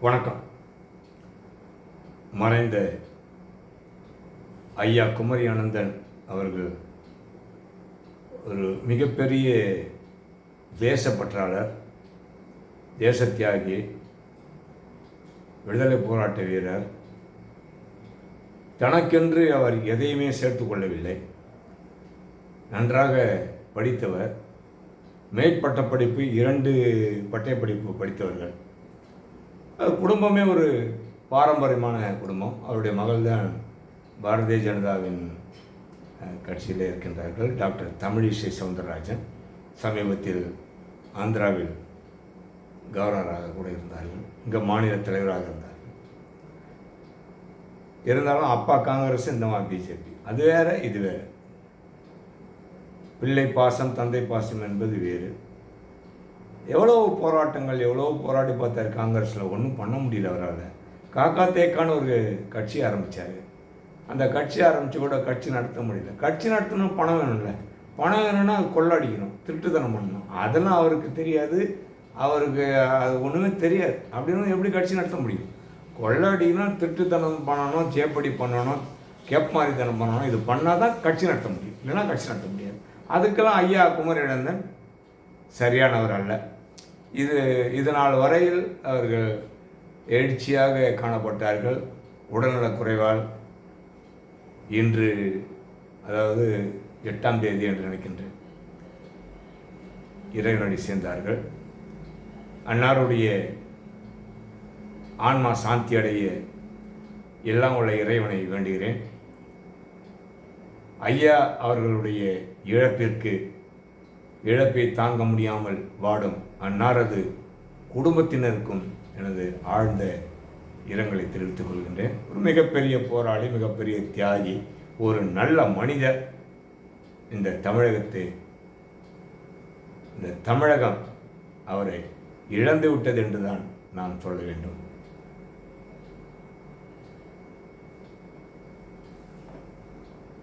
வணக்கம். மறைந்த ஐயா குமரி அனந்தன் அவர்கள் ஒரு மிகப்பெரிய தேசப்பற்றாளர் தேசத்தியாகி விடுதலை போராட்ட வீரர். தனக்கென்று அவர் எதையுமே சேர்த்து கொள்ளவில்லை. நன்றாக படித்தவர். மேற்பட்ட படிப்பு இரண்டு பட்டயப்படிப்பு படித்தவர்கள். குடும்பமே ஒரு பாரம்பரியமான குடும்பம். அவருடைய மகள் தான் பாரதிய ஜனதாவின் கட்சியில் இருக்கின்றார்கள். டாக்டர் தமிழிசை சவுந்தரராஜன். சமீபத்தில் ஆந்திராவில் கவர்னராக கூட இருந்தார்கள். இங்கே மாநில தலைவராக இருந்தார்கள். இருந்தாலும் அப்பா காங்கிரஸ் இந்த மாதிரி பிஜேபி. அது வேறு இது வேறு. பிள்ளை பாசம் தந்தை பாசம் என்பது வேறு. எவ்வளோ போராட்டங்கள் எவ்வளோ போராடி பார்த்தார் காங்கிரஸில்? ஒன்றும் பண்ண முடியல அவரால். காக்கா தேக்கான்னு ஒரு கட்சி ஆரம்பித்தார் அந்த கட்சி ஆரம்பித்து கூட கட்சி நடத்த முடியல. கட்சி நடத்தணும் பணம் வேணும்ல. பணம் வேணும்னா அது கொள்ளடிக்கணும் திருட்டுத்தனம் பண்ணணும். அதெல்லாம் அவருக்கு தெரியாது. அவருக்கு அது ஒன்றுமே தெரியாது. அப்படின்னு எப்படி கட்சி நடத்த முடியும்? கொள்ளடிக்கணும் திருட்டுத்தனம் பண்ணணும் சேப்படி பண்ணணும் கேப்மாரித்தனம் பண்ணணும். இது பண்ணால் தான் கட்சி நடத்த முடியும். இல்லைன்னா கட்சி நடத்த முடியாது. அதுக்கெல்லாம் ஐயா குமரி இழந்தன் சரியானவர் அல்ல. இது இதனால் வரையில் அவர்கள் எழுச்சியாக காணப்பட்டார்கள். உடல்நலக் குறைவால் இன்று அதாவது எட்டாம் தேதி என்று நினைக்கின்றேன் இறைவனடி சேர்ந்தார்கள். அன்னாருடைய ஆன்மா சாந்தி அடைய எல்லாம் உள்ள இறைவனை வேண்டுகிறேன். ஐயா அவர்களுடைய இழப்பிற்கு இழப்பை தாங்க முடியாமல் வாடும் அன்னாரது குடும்பத்தினருக்கும் எனது ஆழ்ந்த இரங்கலை தெரிவித்துக் கொள்கின்றேன். ஒரு மிகப்பெரிய போராளி மிகப்பெரிய தியாகி ஒரு நல்ல மனிதர். இந்த தமிழகத்தை இந்த தமிழகம் அவரை இழந்து விட்டது என்றுதான் நான் சொல்ல வேண்டும்.